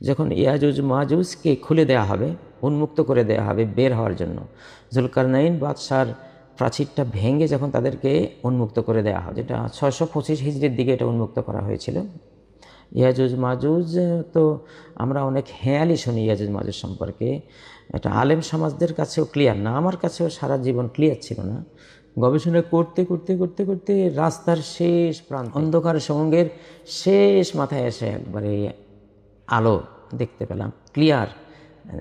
যখন ইয়াজুজ মাজুজকে খুলে দেওয়া হবে, উন্মুক্ত করে দেওয়া হবে বের হওয়ার জন্য, জুলকারনাইন বাদশার প্রাচীরটা ভেঙে যখন তাদেরকে উন্মুক্ত করে দেওয়া হয় যেটা ছয়শো পঁচিশ হিজড়ির দিকে এটা উন্মুক্ত করা হয়েছিল। ইয়াজুজ মাজুজ তো আমরা অনেক হেয়ালি শুনি ইয়াজুজ মাজুজ সম্পর্কে। এটা আলেম সমাজদের কাছেও ক্লিয়ার না আমার কাছেও সারা জীবন ক্লিয়ার ছিল না। গবেষণা করতে করতে করতে করতে রাস্তার শেষ প্রান্ত, অন্ধকার সঙ্গের শেষ মাথায় এসে একবারে আলো দেখতে পেলাম, ক্লিয়ার।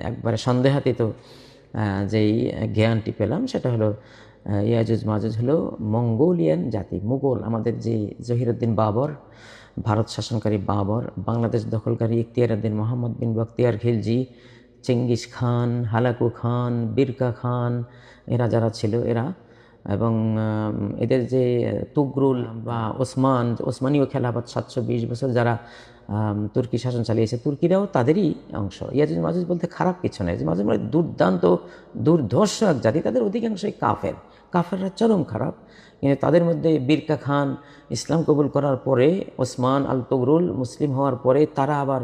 একবারে সন্দেহাতীত যেই জ্ঞানটি পেলাম সেটা হলো ইয়াজুজ মাজুজ হলো মঙ্গোলিয়ান জাতি, মুঘল। আমাদের যে জহিরুদ্দিন বাবর, ভারত শাসনকারী Babur, Bangladesh দখলকারী Ikhtiyaruddin Muhammad bin Bakhtiyar Khilji, Genghis Khan, Hulagu Khan, Berke Khan, এরা যারা ছিল, এরা এবং এদের যে তুগরুল বা ওসমান, ওসমানীয় খেলাফত সাতশো বিশ বছর যারা তুর্কি শাসন চালিয়েছে, তুর্কিরাও তাদেরই অংশ। ইয়াজুজ মাজুজ বলতে খারাপ কিছু নয়। মাজুজ মানে দুর্দান্ত, দুর্ধর্ষ এক জাতি, তাদের অধিকাংশই কাফের। কাফেররা চরম খারাপ। কিন্তু তাদের মধ্যে বীরকা খান ইসলাম কবুল করার পরে, ওসমান আল তগরুল মুসলিম হওয়ার পরে, তারা আবার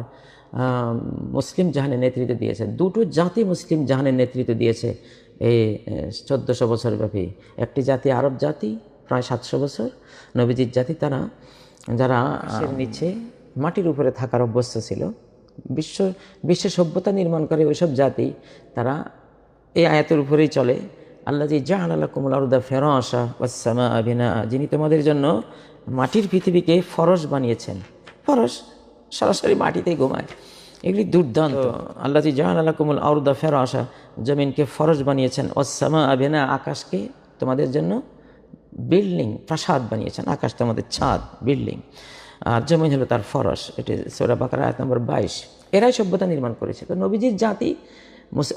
মুসলিম জাহানের নেতৃত্ব দিয়েছে। দুটো জাতি মুসলিম জাহানের নেতৃত্ব দিয়েছে। এই চোদ্দোশো বছর ব্যাপী। একটি জাতি আরব জাতি প্রায় সাতশো বছর। নবীজির জাতি তারা যারা আকাশের নিচে মাটির উপরে থাকার অভ্যস্ত ছিল। বিশ্ব বিশ্ব সভ্যতা নির্মাণ করে ওইসব জাতি তারা এই আয়াতের উপরেই চলে। আল্লাহ জি জাহান আল্লাহ কুমুল আরুদা ফেরসা ওয়াসামা আবিনা যিনি তোমাদের জন্য মাটির পৃথিবীকে ফরস বানিয়েছেন। ফরস সরাসরি মাটিতেই ঘুমায়। এগুলি দুর্দান্ত। আল্লাহ জাহান আল্লাহ কুমুল আরুদা ফেরসা জমিনকে ফরজ বানিয়েছেন। ওয়াসামা আবিনা আকাশকে তোমাদের জন্য বিল্ডিং, প্রাসাদ বানিয়েছেন। আকাশ তোমাদের ছাদ, বিল্ডিং। আর জমিন হলো তার ফরস এটি সোরা বাকার, আয়াত নম্বর বাইশ। এরাই সভ্যতা নির্মাণ করেছে। তো নবীজির জাতি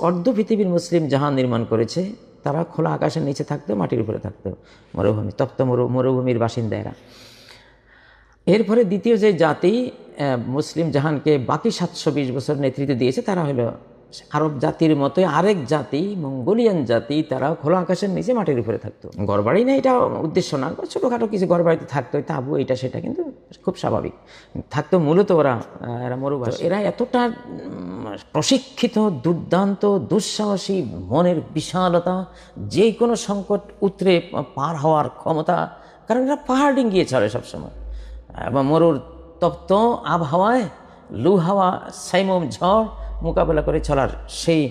অর্ধ পৃথিবীর মুসলিম জাহান নির্মাণ করেছে। তারা খোলা আকাশের নিচে থাকতো, মাটির উপরে থাকতো। মরুভূমি, তপ্ত মরু, মরুভূমির বাসিন্দা এরা এরপরে দ্বিতীয় যে জাতি মুসলিম জাহানকে বাকি সাতশো বিশ বছর নেতৃত্ব দিয়েছে, তারা হলো আরব জাতির মতোই আরেক জাতি, মঙ্গোলিয়ান জাতি তারা খোলা আকাশের নিচে মাটির উপরে থাকতো। ঘরবাড়ি না এটা উদ্দেশ্য না ছোটোখাটো কিছু ঘরবাড়িতে থাকতো তাবু, এটা, সেটা কিন্তু খুব স্বাভাবিক। থাকতো মূলত ওরা এরা মরুবাস। এরা এতটা প্রশিক্ষিত, দুর্দান্ত, দুঃসাহসী, মনের বিশালতা যে কোনো সংকট উতরে পার হওয়ার ক্ষমতা, কারণ এরা পাহাড় ডিঙ্গিয়ে চলে সবসময়। এবং মরুর তপ্ত আবহাওয়ায় লু হাওয়া সাইমম ঝড় মোকাবেলা করে চলার সেই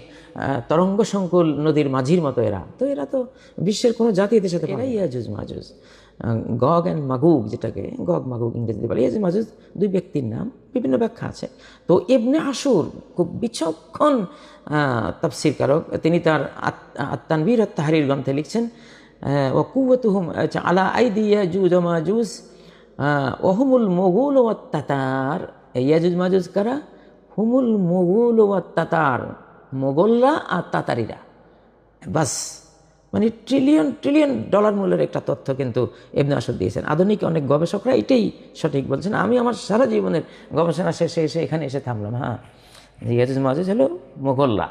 তরঙ্গ সংকুল নদীর মাঝির মতো এরা। তো এরা তো বিশ্বের কোনো জাতি এদের সাথে এরাই ইয়াজুজ মাজুজ। গগ অ্যান্ড মাগুগ যেটাকে গগ মাগুগ ইংরেজিতে বলে ইয়াজুজ মাজুজ দুই ব্যক্তির নাম বিভিন্ন ব্যাখ্যা আছে। তো এবনে আসুর খুব বিচক্ষণ তফসির কারক তিনি তার আত্মানবীর তাহারির গ্রন্থে লিখছেন ও কুয়তুহুম আলা আইদি ইয়াজুজ মাজুজ। ওহুমুল মোগুল ও তাতার। ইয়াজুজ মাজুজ কারা? হুমুল মোগুল ও তাতার। মোগলরা আর তাতারিরা। বাস মানে ট্রিলিয়ন ট্রিলিয়ন ডলার মূল্যের একটা তথ্য কিন্তু এমনি আসর দিয়েছেন। আধুনিক অনেক গবেষকরা এটাই সঠিক বলছেন। আমি আমার সারা জীবনের গবেষণা শেষে এসে এখানে এসে থামলাম হ্যাঁ। ইয়াজুজ মাজুজ হলো মোগলরা।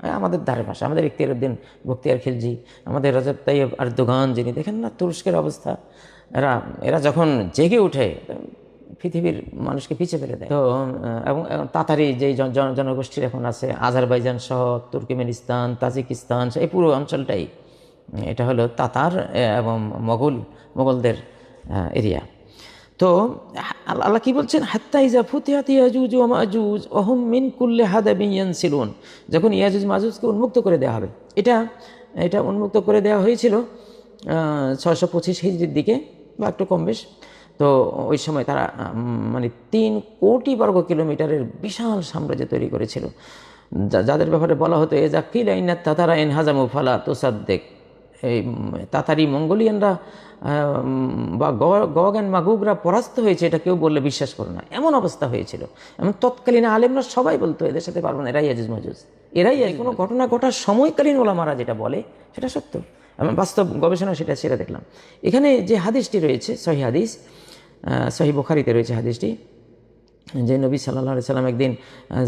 হ্যাঁ, আমাদের ধারে পাশে আমাদের ইখতিয়ারউদ্দিন বখতিয়ার খিলজি আমাদের রাজব তাইব আর দোগান যিনি দেখেন না তুরস্কের অবস্থা। এরা এরা যখন জেগে উঠে, পৃথিবীর মানুষকে পিছিয়ে ফেলে দেয়। তো এবং তাতারি যেই জন- জন- জনগোষ্ঠীর এখন আছে, আজারবাইজান সহ, তুর্কমেনিস্তান, তাজিকিস্তান এই পুরো অঞ্চলটাই, এটা হলো তাতার এবং মোগল, মোগলদের এরিয়া। তো, আল- আল্লাহ কি বলছেন? হাত্তা ইজা ফুতিহাত ইয়াজুজ ও মাজুজ অহম মিন কুল্লে হাদাবিন ইয়ানসিলুন। যখন ইয়াজুজ মাজুজকে উন্মুক্ত করে দেওয়া হবে, এটা এটা উন্মুক্ত করে দেওয়া হয়েছিল ছশো পঁচিশ হিজড়ির দিকে। বা একটু কম বেশ। তো ওই সময় তারা মানে তিন কোটি বর্গ কিলোমিটারের বিশাল সাম্রাজ্য তৈরি করেছিল। যাদের ব্যাপারে বলা হতো এ জাকিল আইনা তাতারা এন হাজামু ফালা তোসাদ্দেক। এই তাতারি মঙ্গোলিয়ানরা বা গ- গগ অ্যান্ড মাগুগরা পরাস্ত হয়েছে এটা কেউ বললে বিশ্বাস করো না। এমন অবস্থা হয়েছিল। এমন তৎকালীন আলেমরা সবাই বলতো এদের সাথে পারব না এরাই আজিজ মজুজ। এরাই কোনো ঘটনা ঘটার সময়কালীন ওলামারা যেটা বলে সেটা সত্য। আমি বাস্তব গবেষণা সেটা সেটা দেখলাম। এখানে যে হাদিসটি রয়েছে, সহি হাদিস সহি বুখারিতে রয়েছে হাদিসটি, যে নবী সাল্লাহ সাল্লাম একদিন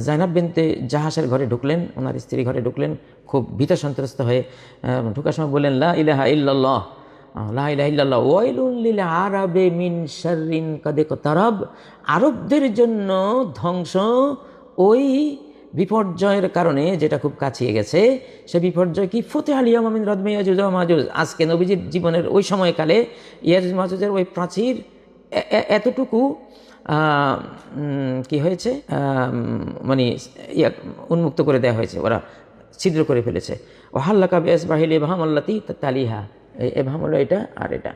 জাইনাব বিনতে জাহাসের ঘরে ঢুকলেন, ওনার স্ত্রী ঘরে ঢুকলেন, খুব ভীত সন্ত্রস্ত হয়ে ঢুকার সময় বললেন, লা ইলাহা ইল্লাল্লাহ। আরাবে মিন আরবদের জন্য ধ্বংস ওই বিপর্যয়ের কারণে যেটা খুব কাছিয়ে গেছে, সে বিপর্যয় কি? ফতে আলিয়া মামিন রদমে ইয়াজুজ মাজুজ। আজকে নবীজির জীবনের ওই সময়কালে ইয়াজুজ মাজুজের ওই প্রাচীর এতটুকু কি হয়েছে? মানে ইয়া, উন্মুক্ত করে দেওয়া হয়েছে। ওরা ছিদ্র করে ফেলেছে। ও হাল্লাকা বেস বাহিল এবাহাম আল্লাতি তালিহা। এভাম হলো এটা আর এটা।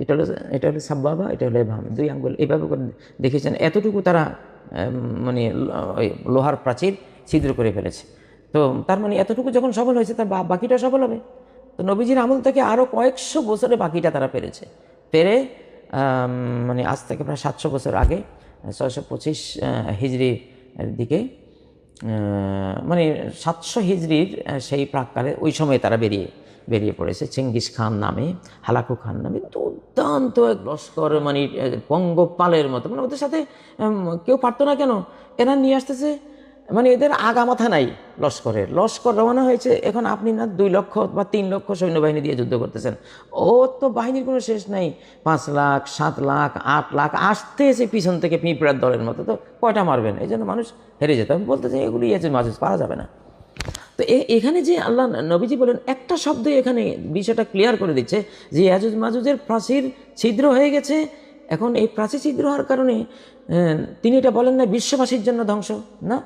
এটা হলো এটা হলো সাব্বাবা, এটা হলো এভাম দুই আঙ্গুল। এইভাবে করে দেখেছেন। এতটুকু তারা মানে ওই লোহার প্রাচীর ছিদ্র করে ফেলেছে। তো তার মানে এতটুকু যখন সফল হয়েছে, তার বাকিটা সফল হবে। তো নবীজির আমল থেকে আরও কয়েকশো বছরে বাকিটা তারা পেরেছে। পেরে মানে আজ থেকে প্রায় সাতশো বছর আগে, ছয়শো পঁচিশ হিজড়ির দিকে মানে সাতশো হিজড়ির সেই প্রাককালে ওই সময়ে তারা বেরিয়ে বেরিয়ে পড়েছে। চেঙ্গিস খান নামে, হালাকু খান নামে, দুর্দান্ত এক লস্কর মানে পঙ্গপালের মতো। মানে ওদের সাথে কেউ পারতো না কেন? এরা নিয়ে আসতেছে মানে এদের আগা মাথা নাই লস্করের। লস্কর রওনা হয়েছে, এখন আপনি না দুই লক্ষ বা তিন লক্ষ সৈন্যবাহিনী দিয়ে যুদ্ধ করতেছেন। ও তো বাহিনীর কোনো শেষ নাই। পাঁচ লাখ, সাত লাখ, আট লাখ, আসতে এসে পিছন থেকে পিঁপড়ার দলের মতো। তো কয়টা মারবেন? এই জন্য মানুষ হেরে যেত। আমি বলতে চাই এগুলি আছে মাঝে পারা যাবে না। তো এখানে যে আল্লাহ নবীজি বলেন, একটা শব্দ এখানে বিষয়টা ক্লিয়ার করে দিচ্ছে যে ইয়াজুজ মাজুজের প্রাচীর ছিদ্র হয়ে গেছে। এখন এই প্রাচীর ছিদ্র হওয়ার কারণে তিনি এটা বলেন না বিশ্ববাসীর জন্য ধ্বংস, না?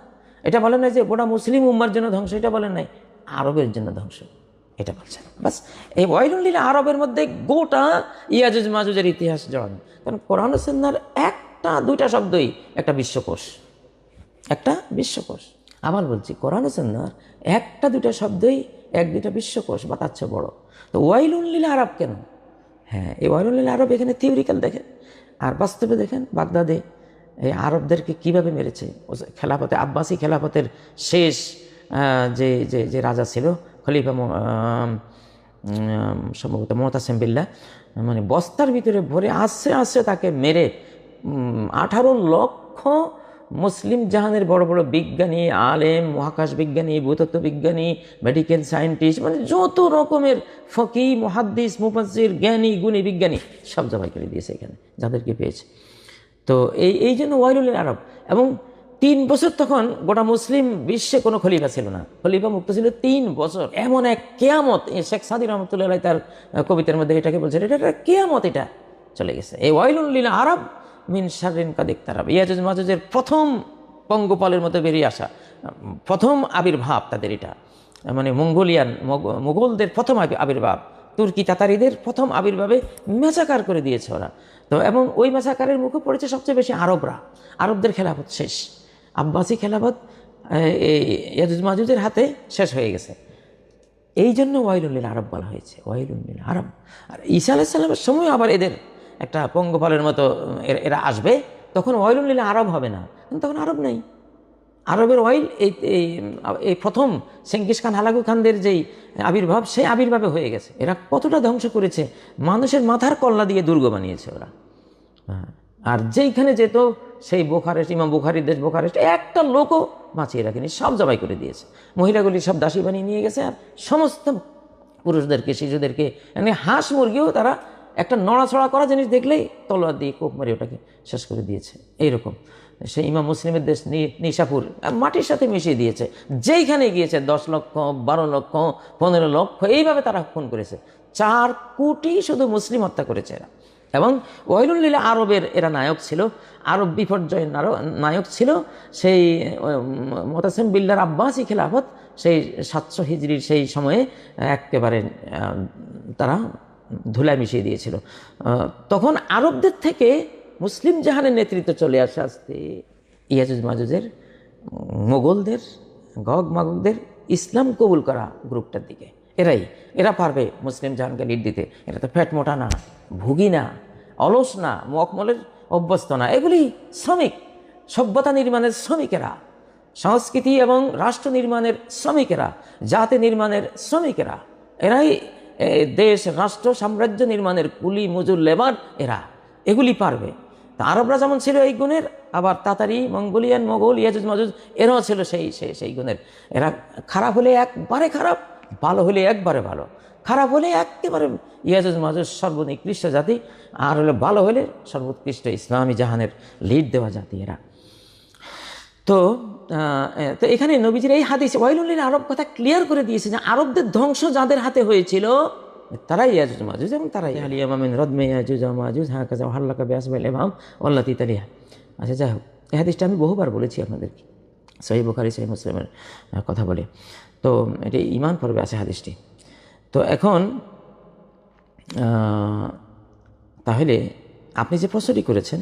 এটা বলেন না যে গোটা মুসলিম উম্মার জন্য ধ্বংস, এটা বলেন নাই, আরবের জন্য ধ্বংস, এটা বলছেন। বাস, এই ওয়াইলুল্লিল আরবের মধ্যে গোটা ইয়াজুজ মাজুজের ইতিহাস জড়ানো। কারণ কোরআন সন্ন্যার একটা, দুইটা শব্দই একটা বিশ্বকোষ একটা বিশ্বকোষ। আবার বলছি, কোরআন সন্ন্যার একটা দুটা শব্দই এক দুটা বিশ্বকোষ বা তার চেয়ে বড়। তো ওয়াইলুল্লিল আরব কেন? হ্যাঁ এই ওয়াইলুল্লিল আরব এখানে থিওরিক্যাল দেখেন। আর বাস্তবে দেখেন, বাগদাদে এই আরবদেরকে কীভাবে মেরেছে? খেলাফতে, আব্বাসি খেলাফতের শেষ যে যে যে রাজা ছিল, খলিফা সম্ভবত মমতাসেম বিল্লা মানে বস্তার ভিতরে ভরে আসছে আসছে তাকে মেরে আঠারো লক্ষ মুসলিম জাহানের বড় বড় বিজ্ঞানী, আলেম, মহাকাশ বিজ্ঞানী, ভূতত্ত্ব বিজ্ঞানী মেডিকেল সায়েন্টিস্ট মানে যত রকমের ফকি মহাদ্দিস মুফাসির জ্ঞানী, গুণী বিজ্ঞানী সব জবাই করে দিয়েছে এখানে, যাদেরকে পেয়েছে। তো এই এই জন্য ওয়াইলুল আরব এবং তিন বছর তখন গোটা মুসলিম বিশ্বে কোনো খলিফা ছিল না। খলিফা মুক্ত ছিল তিন বছর। এমন এক কেয়ামত শেখ সাদি রহমতুল্লাহ তার কবিতার মধ্যে এটাকে বলছেন এটা একটা কেয়ামত, এটা চলে গেছে। এই ওয়াইলুল আরব মিন শারিন কাদিক তারাব। ইয়াজুজ মাজুজের প্রথম পঙ্গপালের মতো বেরিয়ে আসা, প্রথম আবির্ভাব তাদের এটা। মানে মঙ্গোলিয়ান, মগ- মোগলদের প্রথম আবি- আবির্ভাব, তুর্কি তাতারিদের প্রথম আবির্ভাবে মেচাকার করে দিয়েছে ওরা। তো এবং ওই মেচাকারের মুখে পড়েছে সবচেয়ে বেশি আরবরা। আরবদের খেলাফত শেষ। আব্বাসি খেলাফত এই ইয়াজুজ মাজুজের হাতে শেষ হয়ে গেছে। এই জন্য ওয়াইলুল্লিল আরব বলা হয়েছে। ওয়াইলুল্লিল আরব। আর ঈসা আলাইসাল্লামের সময় আবার এদের একটা পঙ্গপালের মতো, এরা- আসবে, তখন অয়েল নিলে আরব হবে না। তখন আরব নেই। আরবের অয়েল এই এই এই প্রথম সেঙ্কিস খান, হালাকু খানদের যেই আবির্ভাব, সেই আবির্ভাবে হয়ে গেছে। এরা কতটা ধ্বংস করেছে, মানুষের মাথার কল্লা দিয়ে দুর্গ বানিয়েছে ওরা। হ্যাঁ। আর যেইখানে যেত, সেই বোখারেস্ট, ইমাম বুখারির দেশ বোখারেস্ট, একটা লোকও বাঁচিয়ে রাখেনি, সব জবাই করে দিয়েছে। মহিলাগুলি সব দাসী বানিয়ে নিয়ে গেছে, আর সমস্ত পুরুষদেরকে, শিশুদেরকে মানে হাঁস মুরগিও তারা একটা নড়াছড়া করা জিনিস দেখলেই তলোয়ার দিয়ে কোপ মারি ওটাকে শেষ করে দিয়েছে। এইরকম। সেই ইমাম মুসলিমের দেশ নিশাপুর, মাটির সাথে মিশিয়ে দিয়েছে। যেইখানে গিয়েছে দশ লক্ষ, বারো লক্ষ, পনেরো লক্ষ, এইভাবে তারা খুন করেছে। চার কোটি শুধু মুসলিম হত্যা করেছে এরা। এবং ওয়াইলুল্লিলা আরবের এরা নায়ক ছিল, আরব বিপর্যয়ের নায়ক ছিল, সেই মোতাসিম বিল্লার আব্বাসী খেলাফত, সেই সাতশো হিজড়ির সেই সময়ে একেবারে তারা ধুলায় মিশিয়ে দিয়েছিল। তখন আরবদের থেকে মুসলিম জাহানের নেতৃত্ব চলে আসে আসতে ইয়াজুজ মাজুজের মোগলদের, গগ মাগদের ইসলাম কবুল করা গ্রুপটার দিকে। এরাই, এরা পারবে মুসলিম জাহানকে লিড দিতে। এরা তো ফ্যাট মোটা না, ভুগি না, অলস না মকমলের অভ্যস্ত না। এগুলি শ্রমিক, সভ্যতা নির্মাণের শ্রমিকেরা, সংস্কৃতি এবং রাষ্ট্র নির্মাণের শ্রমিকেরা, জাতি নির্মাণের শ্রমিকেরা। এরাই দেশ রাষ্ট্র সাম্রাজ্য নির্মাণের কুলি, মজুর, লেবার, এরা এগুলি পারবে। তা আরবরা যেমন ছিল এই গুণের, আবার তাতারি, মঙ্গোলিয়ান, মোগল, ইয়াজুজ, মাজুজ, এরাও ছিল সেই সেই সেই গুণের। এরা খারাপ হলে একবারে খারাপ, ভালো হলে একবারে ভালো। খারাপ হলে একেবারে ইয়াজুজ, মাজুজ সর্বনিকৃষ্ট জাতি, আর হলে ভালো হলে সর্বোৎকৃষ্ট ইসলামী জাহানের লিড দেওয়া জাতি এরা। তো তো এখানে নবীজির এই হাদিস ওয়াইলুল্লিল আরব কথা ক্লিয়ার করে দিয়েছে যে আরবদের ধ্বংস যাদের হাতে হয়েছিল। তারাই ইয়াজুজ মাজুজ এবং তারাই। আলিয়া মামিন রদমে ইয়াজুজ মাজুজ হ্যাঁ কাজা হাল্লাকা বেসবাইল এমাম ওয়াল্লাতি তালিয়া আচ্ছা যাই হোক এই হাদিসটা আমি বহুবার বলেছি আপনাদেরকে। সহি বুখারি সহি মুসলিমের কথা বলে। তো এটি ইমান পর্বে আছে হাদিসটি। তো এখন তাহলে আপনি যে প্রশ্নটি করেছেন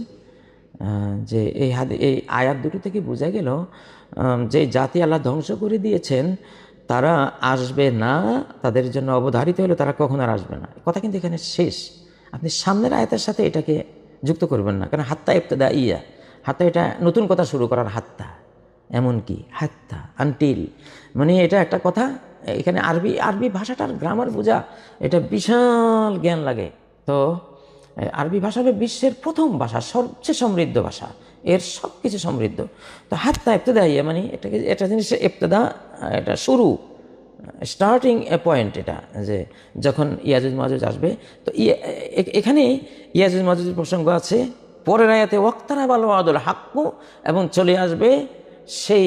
যে এই হাদি এই আয়াত দুটো থেকে বোঝা গেল যে জাতি আল্লাহ ধ্বংস করে দিয়েছেন, তারা আসবে না, তাদের জন্য অবধারিত হলে তারা কখন আর আসবে না। কথা কিন্তু এখানে শেষ। আপনি সামনের আয়াতের সাথে এটাকে যুক্ত করবেন না। কারণ হাত্তা ইবতদা ইয়া হাত্তা এটা নতুন কথা শুরু করার হাত্তা। এমন কি হাত্তা আনটিল মানে এটা একটা কথা, এখানে আরবি আরবি ভাষাটার গ্রামার বোঝা, এটা বিশাল জ্ঞান লাগে। তো, আরবি ভাষা হলো বিশ্বের প্রথম ভাষা, সবচেয়ে সমৃদ্ধ ভাষা। এর সব কিছু সমৃদ্ধ। তো হাত্তা ইবতদা ইয়া মানে এটাকে এটা জিনিস ইবতদা এটা শুরু স্টার্টিং এ পয়েন্ট এটা যে যখন ইয়াজুজ মাজুজ আসবে তো এখানে ইয়াজুজ মাজুজের প্রসঙ্গ আছে পরের আয়াতে ওয়াক্তারা বালো আদুল হাক্কু এবং চলে আসবে সেই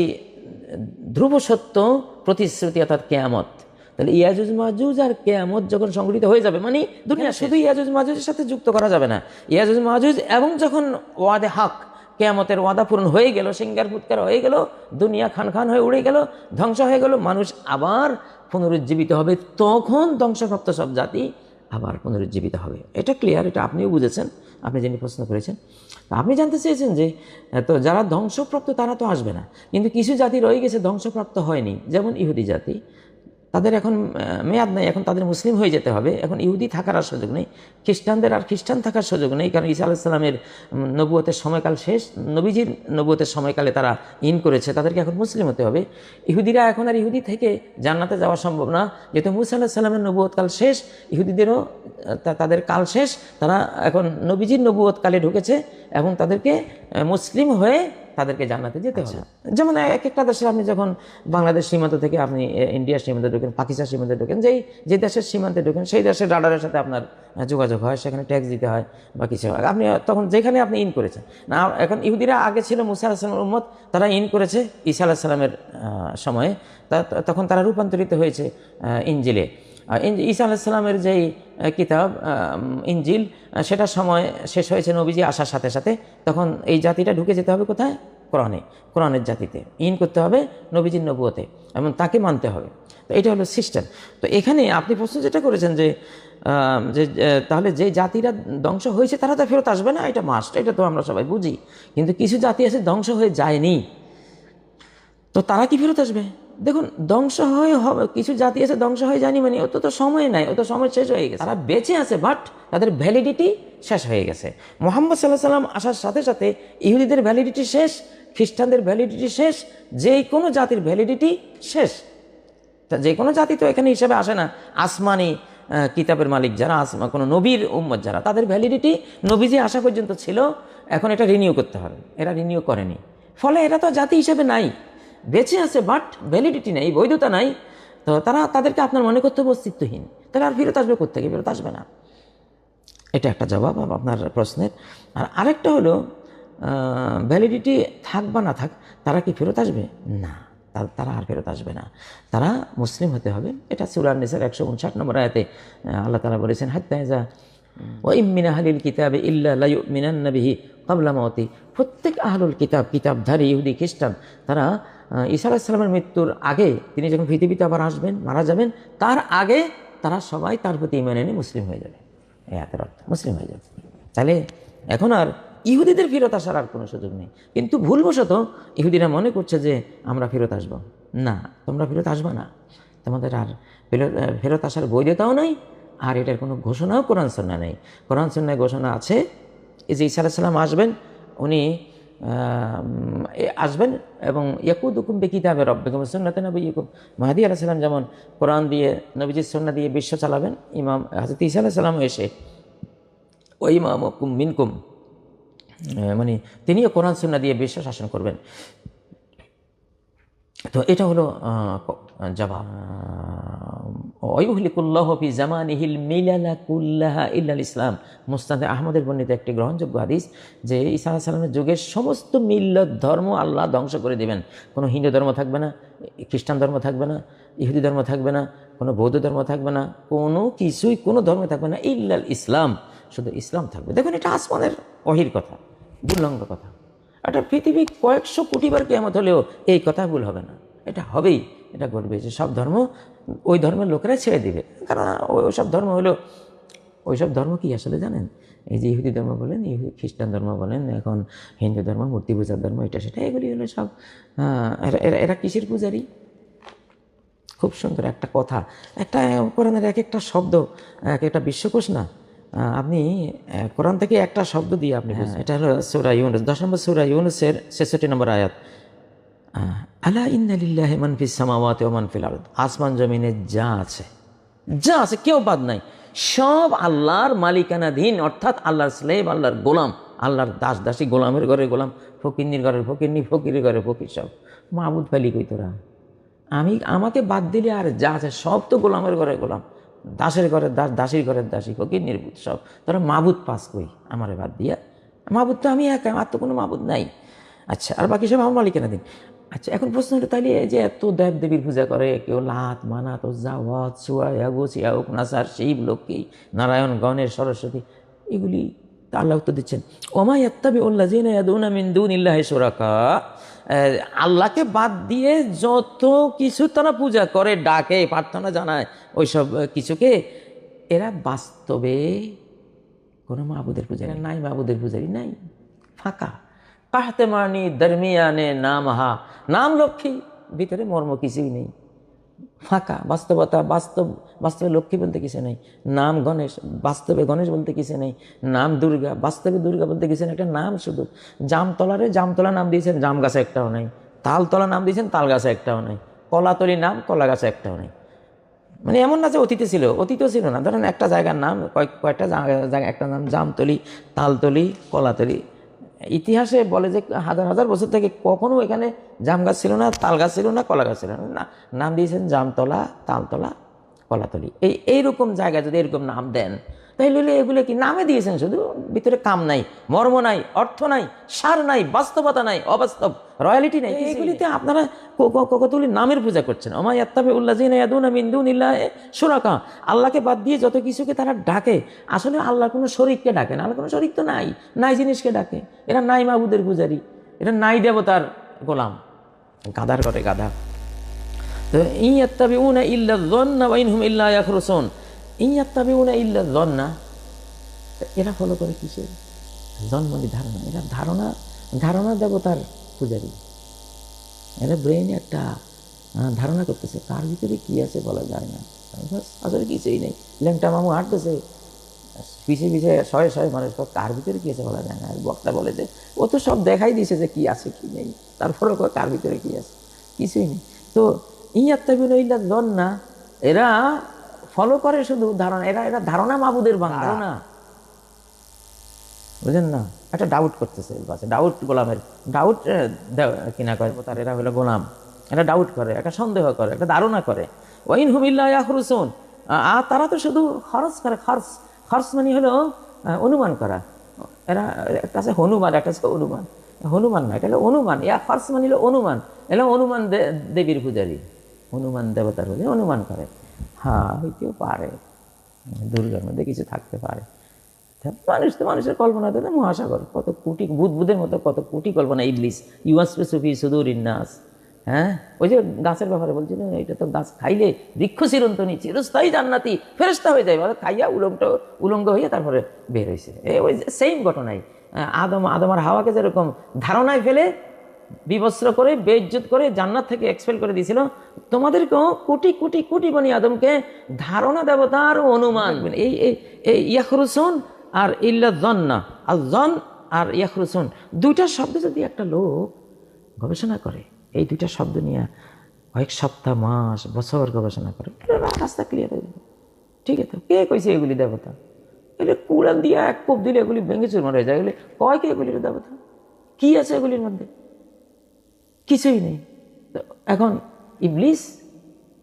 ধ্রুব সত্য প্রতিশ্রুতি অর্থাৎ কেয়ামত। তাহলে ইয়াজুজ মাজুজ আর কেয়ামত যখন সংগঠিত হয়ে যাবে মানে দুনিয়া শুধু ইয়াজুজ মাজুজের সাথে যুক্ত করা যাবে না। ইয়াজুজ মাজুজ এবং যখন ওয়াদে হক কেয়ামতের ওয়াদা পূরণ হয়ে গেল, সিঙ্গার ফুৎকার হয়ে গেল, দুনিয়া খান খান হয়ে উড়ে গেল, ধ্বংস হয়ে গেল, মানুষ আবার পুনরুজ্জীবিত হবে, তখন ধ্বংসপ্রাপ্ত সব জাতি আবার পুনরুজ্জীবিত হবে। এটা ক্লিয়ার এটা আপনিও বুঝেছেন, আপনি যিনি প্রশ্ন করেছেন। আপনি জানতে চেয়েছেন যে তো যারা ধ্বংসপ্রাপ্ত তারা তো আসবে না, কিন্তু কিছু জাতি রয়ে গেছে ধ্বংসপ্রাপ্ত হয়নি, যেমন ইহুদি জাতি তাদের এখন মেয়াদ নেই, এখন তাদের মুসলিম হয়ে যেতে হবে। এখন ইহুদি থাকার আর সুযোগ নেই, খ্রিস্টানদের আর খ্রিস্টান থাকার সুযোগ নেই, কারণ ঈসা আলাইসাল্লামের নবুয়তের সময়কাল শেষ, নবীজির নবুয়তের সময়কালে তারা ইন করেছে, তাদেরকে এখন মুসলিম হতে হবে। ইহুদিরা এখন আর ইহুদি থেকে জান্নাতে যাওয়া সম্ভব না, যেহেতু মুসা আল্লাহ সাল্লামের নবুয়তকাল শেষ, ইহুদিদেরও তাদের কাল শেষ, তারা এখন নবীজির নবুয়তকালে ঢুকেছে এবং তাদেরকে মুসলিম হয়ে তাদেরকে জানাতে যেতে হবে। যেমন এক একটা দেশে আপনি যখন বাংলাদেশ সীমান্ত থেকে আপনি ইন্ডিয়ার সীমান্তে ঢোকেন পাকিস্তান সীমান্তে ঢোকেন যেই যে দেশের সীমান্তে ঢোকেন সেই দেশের রাডারের সাথে আপনার যোগাযোগ হয় সেখানে ট্যাক্স দিতে হয় বা কিছু হয়। আপনি তখন যেখানে আপনি ইন করেছেন। না এখন ইহুদিরা আগে ছিল মুসা আলাহিসামের উম্মত তারা ইন করেছে ঈসা আলাহিসাল্লামের সময়ে। তখন তারা রূপান্তরিত হয়েছে ইঞ্জিলে ঈসা আলাহিসাল্লামের যেই কিতাব ইঞ্জিল আহ, সেটা সময় শেষ হয়েছে নবীজি আসার সাথে সাথে তখন এই জাতিটা ঢুকে যেতে হবে কোথায়? কোরআনে কোরআনের জাতিতে। ইন করতে হবে নবীজির নবুয়তে এবং তাকে মানতে হবে। তো এটা হলো সিস্টেম। তো এখানে আপনি প্রশ্ন যেটা করেছেন যে যে তাহলে যে জাতিরা ধ্বংস হয়েছে তারা তো ফেরত আসবে না? এটা মাস্ট এটা তো আমরা সবাই বুঝি। কিন্তু কিছু জাতি আছে ধ্বংস হয়ে যায়নি। তো তারা কি ফেরত আসবে? দেখুন, ধ্বংস হয়ে, হবে, কিছু জাতি আছে ধ্বংস হয়ে, জানি মানে অত তো সময় নাই, অত সময় শেষ হয়ে গেছে। তারা বেঁচে আছে বাট তাদের ভ্যালিডিটি শেষ হয়ে গেছে। মোহাম্মদ সাল্লাহ সাল্লাম আসার সাথে সাথে ইহুদিদের ভ্যালিডিটি শেষ, খ্রিস্টানদের ভ্যালিডিটি শেষ যে কোনো জাতির ভ্যালিডিটি শেষ। তা যে কোনো জাতি তো এখানে হিসাবে আসে না। আসমানি কিতাবের মালিক যারা আসমা কোনো নবীর উম্মত যারা, তাদের ভ্যালিডিটি নবীজি আসা পর্যন্ত ছিল, এখন এটা রিনিউ করতে হবে। এরা রিনিউ করেনি। ফলে এরা তো জাতি হিসেবে নাই। বেঁচে আছে বাট ভ্যালিডিটি নেই, বৈধতা নাই, তো তারা তাদেরকে আপনার মনে করতে হবে অস্তিত্বহীন। তাহলে আর ফেরত আসবে কোথেকে ফেরত আসবে না। এটা একটা জবাব আপনার প্রশ্নের। আর আরেকটা হলো ভ্যালিডিটি থাক বা না থাক, তারা কি ফেরত আসবে? না তারা আর ফেরত আসবে না। তারা মুসলিম হতে হবে। এটা সুরার নিসার একশো উনষাট নম্বর আয়াতে আল্লাহ তালা বলেছেন হাত্তাইজা ও ইমিনা হালিল কিতাবে ইল্লা লাইউ মিনান নবিহি কাবলা মাওতি প্রত্যেক আহলুল কিতাব, কিতাবধারী, ইহুদি, খ্রিস্টান, তারা আহ, ঈসা আলাহিসাল্লামের মৃত্যুর আগে তিনি যখন পৃথিবীতে আবার আসবেন মারা যাবেন তার আগে তারা সবাই তার প্রতি ইমান এনে মুসলিম হয়ে যাবে। এই হাতের অর্থ মুসলিম হয়ে যাবে। তাহলে এখন আর ইহুদিদের ফেরত আসার আর কোনো সুযোগ নেই। কিন্তু ভুলবশত ইহুদিরা মনে করছে যে আমরা ফেরত আসব। না তোমরা ফেরত আসবা না। তোমাদের আর ফেরত ফেরত আসার বৈধতাও নাই আর এটার কোনো ঘোষণাও কোরআন সন্না নেই। কোরআন সন্ন্যায় ঘোষণা আছে যে ইসা আলাইসাল্লাম আসবেন উনি আসবেন এবং ইয়াকুদ হুকুম বেকিতাবে রব্বেকুম সন্নাতে নবী ইকুম মাহাদি আলাহ সাল্লাম যেমন কোরআন দিয়ে, নবীজির সন্না দিয়ে বিশ্ব চালাবেন, ইমাম হাজরত ইসা আলাহ সাল্লাম এসে ওই ইমাম মিনকুম মানে তিনিও কোরআন সন্না দিয়ে বিশ্ব শাসন করবেন। তো এটা হলো জবাব। আহ, অয়ুহলিকুল্লাহ ফি জামানিহিল মিলালা কুল্লাহা ইল্লাল ইসলাম। মুস্তাদে আহমদের বর্ণিত একটি গ্রহণযোগ্য হাদিস যে ঈসা আলাহ সাল্লামের যুগের সমস্ত মিল্লত ধর্ম আল্লাহ ধ্বংস করে দেবেন। কোনো হিন্দু ধর্ম থাকবে না খ্রিস্টান ধর্ম থাকবে না ইহুদি ধর্ম থাকবে না কোনো বৌদ্ধ ধর্ম থাকবে না কোনো কিছুই কোনো ধর্ম থাকবে না ইল্লাল ইসলাম। শুধু ইসলাম থাকবে। দেখুন এটা আসমানের অহির কথা দুর্লঙ্গ কথা। একটা পৃথিবী কয়েকশো কোটিবার কেমত হলেও এই কথা ভুল হবে না। এটা হবেই, এটা ঘটবে। যে সব ধর্ম, ওই ধর্মের লোকেরা ছেড়ে দিবে। কারণ ওই সব ধর্ম হলো, ওই সব ধর্ম কি আসলে জানেন? এই যে ইহুদি ধর্ম বলেন, ইহুদি খ্রিস্টান ধর্ম বলেন, এখন হিন্দু ধর্ম, মূর্তি পূজার ধর্ম, এটা সেটা, এগুলি হলো সব এরা- এরা কিসের পূজারী? খুব সুন্দর একটা কথা। একটা কোরআনের এক একটা শব্দ, এক একটা বিশ্বকোষ না আপনি কোরআন থেকে একটা শব্দ দিয়ে আপনি এটা হলো সুরা ইউনুস। দশ নম্বর সুরা ইউনুসের ছেষট্টি নম্বর আয়াত। আলা ইন্নালিল্লাহি মান ফিস সামাওয়াতি ওয়া আরদ। আসমান জমিনে যা আছে যা আছে কেউ বাদ নাই। সব আল্লাহর মালিকানাধীন অর্থাৎ আল্লাহর স্লেব আল্লাহর গোলাম আল্লাহর দাস দাসী গোলামের ঘরে গোলাম ফকিরনির ঘরের ফকিরনি ফকিরের ঘরে ফকির সব। মাহবুদ ফালি কই তোরা? আমি আমাকে বাদ দিলে আর যা আছে সব তো গোলামের ঘরে গোলাম। দাসের ঘরের দাস, দাসীর ঘরের দাসী ফকির নির্বুত সব। ধরো মাহবুদ পাস কই, আমারে বাদ দিয়া। মাহবুদ তো আমি একা আর তো কোনো মাহবুদ নাই। আচ্ছা আর বাকি সব আমার মালিকানা দিন। আচ্ছা এখন প্রশ্ন হলো এই যে এত দেব দেবীর পূজা করে, কেউ লাত মানাত জাওয়াত সুয়া ইয়াগুস ইয়াউক নাসার, শিব, লক্ষ্মী, নারায়ণ, গণেশ, সরস্বতী, এগুলি তা আল্লাহ উত্তর দিচ্ছেন। ওমা ইয়াত্তাবি উল্লাহ জিনা ইয়াদুনা মিন দুনিল্লাহি শুরাকা। আল্লাহকে বাদ দিয়ে যত কিছু তারা পূজা করে ডাকে প্রার্থনা জানায় ওইসব কিছুকে এরা বাস্তবে কোনো মাহবুদের পূজারি নাই মাহবুদের পূজারি নাই। ফাঁকা। কাহতে মানি দরমিয়ানে নাম হা নাম লক্ষ্মী ভিতরে মর্ম কিছুই নেই। ফাঁকা, বাস্তবতা, বাস্তব, বাস্তবে লক্ষ্মী বলতে কিছু নেই। নাম গণেশ, বাস্তবে গণেশ বলতে কিছু নেই। নাম দুর্গা, বাস্তবে দুর্গা বলতে কিছু নেই। একটা নাম শুধু। জামতলারে জামতলা নাম দিয়েছেন, জাম গাছে একটাও নেই। তালতলা নাম দিয়েছেন, তাল গাছে একটাও নেই। কলাতলি নাম, কলা গাছে একটাও নেই। মানে এমন না যে অতীতে ছিল, অতীতও ছিল না। ধরেন একটা জায়গার নাম, কয়েক, কয়েকটা জায়গা- একটা নাম জামতলি, তালতলি, কলাতলি। ইতিহাসে বলে যে হাজার হাজার বছর থেকে কখনো এখানে জাম গাছ ছিল না, তাল গাছ ছিল না, কলা গাছ ছিল না। নাম দিয়েছেন জামতলা, তালতলা, কলাতলি। এই, এইরকম জায়গায় যদি এরকম নাম দেন তাহলে হলে এগুলো কি নামে দিয়েছেন শুধু? ভিতরে কাম নাই মর্ম নাই অর্থ নাই সার নাই বাস্তবতা নাই অবাস্তব রয়্যালিটি নাই এগুলিতে আপনারা কতগুলি নামের পূজা করছেন? ওমা ইয়াত্তাবি উল্লাজিনা ইয়াদুনা মিন দুনিল্লাহি শুরাকা। আল্লাহকে বাদ দিয়ে যত কিছুকে তারা ডাকে আসলে আল্লাহ কোনো শরীরকে ডাকে না আল্লাহ কোনো শরীর তো নাই নাই জিনিসকে ডাকে। এরা নাই মাহবুদের পূজারি এটা নাই দেবতার গোলাম। গাধার করে গাধা। তো ইয়াত্তাবিউনা ইল্লা যন্না ওয়া ইনহুম ইল্লা ইয়াখরুসুন। ইয়াত্তাবিউনা ইল্লা যন্না এরা ফলো করে কিসের? জন্মনি ধারণা। এরা ধারণা ধারণা দেবতার পূজারী। এরা ব্রেইনে একটা ধারণা করতেছে। কার ভিতরে কি আছে বলা যায় না। আসলে কিছুই নেই। ল্যাংটা মামু হাঁটতেছে। পিছিয়ে পিছিয়ে শয়ে শয়ে মানুষ কার ভিতরে কি আছে বলা যায় না। বক্তা বলে যে ও তো সব দেখাই দিয়েছে যে কি আছে কি নেই। তারপরে কয়, কার ভিতরে কি আছে? কিছুই নেই। তো ইয়াত্তাবিউনা ইল্লা যন্না এরা ফলো করে শুধু ধারণা এরা এরা ধারণা মাবুদের বাংলা ধারণা। বুঝলেন না? একটা ডাউট করতেছে বাসে। ডাউট গোলামের ডাউট কিনা করে তার এরা হলো গোলাম। একটা ডাউট করে একটা সন্দেহ করে একটা ধারণা করে। ওয়াইন হুমিল্লা ইয়াখরুসুন আর তারা তো শুধু খরচ করে খরচ। খরচ মানে হলো অনুমান করা। এরা একটা আছে হনুমান একটা আছে অনুমান হনুমান না এটা হলো অনুমান। ইয়া খরচ মানে হলো অনুমান। এলো অনুমান দেবীর পূজারী। হনুমান দেবতার হলে অনুমান করে। হ্যাঁ হইতেও পারে। দুর্গার মধ্যে কিছু থাকতে পারে। মানুষ তো মানুষের কল্পনা তো মহাসাগর। কত কোটি বুধবুদের মতো কত কোটি কল্পনা, ইবলিস। ইউয়াসপে সুফি সুদূর ইন্নাস। হ্যাঁ? ওই যে গাছের ব্যাপারে বলছিল এটা তো গাছ খাইলে বৃক্ষ চিরন্তনী, চিরস্থায়ী জান্নাতি ফেরস্তা হয়ে যায়। খাইয়া উলঙ্গ উলঙ্গ হয়ে তারপরে বের হয়েছে ওই সেম ঘটনাই। আদম আদম আর হাওয়াকে যেরকম ধারণায় ফেলে বিবস্ত্র করে বেইজ্জত করে জান্নাত থেকে এক্সপেল করে দিয়েছিল। তোমাদেরকেও কোটি কোটি কোটি বনি আদমকে ধারণা দেবতার অনুমান। এই এই এই ইয়াখরুসুন আর ইল্লা জন্না আর জন আর ইয়াখরুসুন। দুইটা শব্দ যদি একটা লোক গবেষণা করে এই দুইটা শব্দ নিয়ে কয়েক সপ্তাহ মাস বছর গবেষণা করে রাস্তা ক্লিয়ার হয়ে যাবে। ঠিক আছে কে কইছে এগুলি দেবতা? এগুলি কুড়াল দিয়ে এক কোপ দিলে এগুলি ভেঙে চুরমার হয়ে যায়। এগুলি কয় কে এগুলির দেবতা? কি আছে এগুলির মধ্যে? কিছুই নেই। তো এখন ইবলিস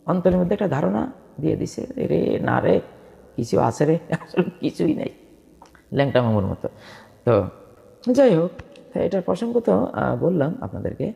অন্তরের মধ্যে একটা ধারণা দিয়ে দিছে, রে, না রে, কিছু আছে রে আসলে কিছুই নেই। ল্যাংটা মামুর মতো। তো যাই হোক তা এটার প্রসঙ্গ তো বললাম আপনাদেরকে।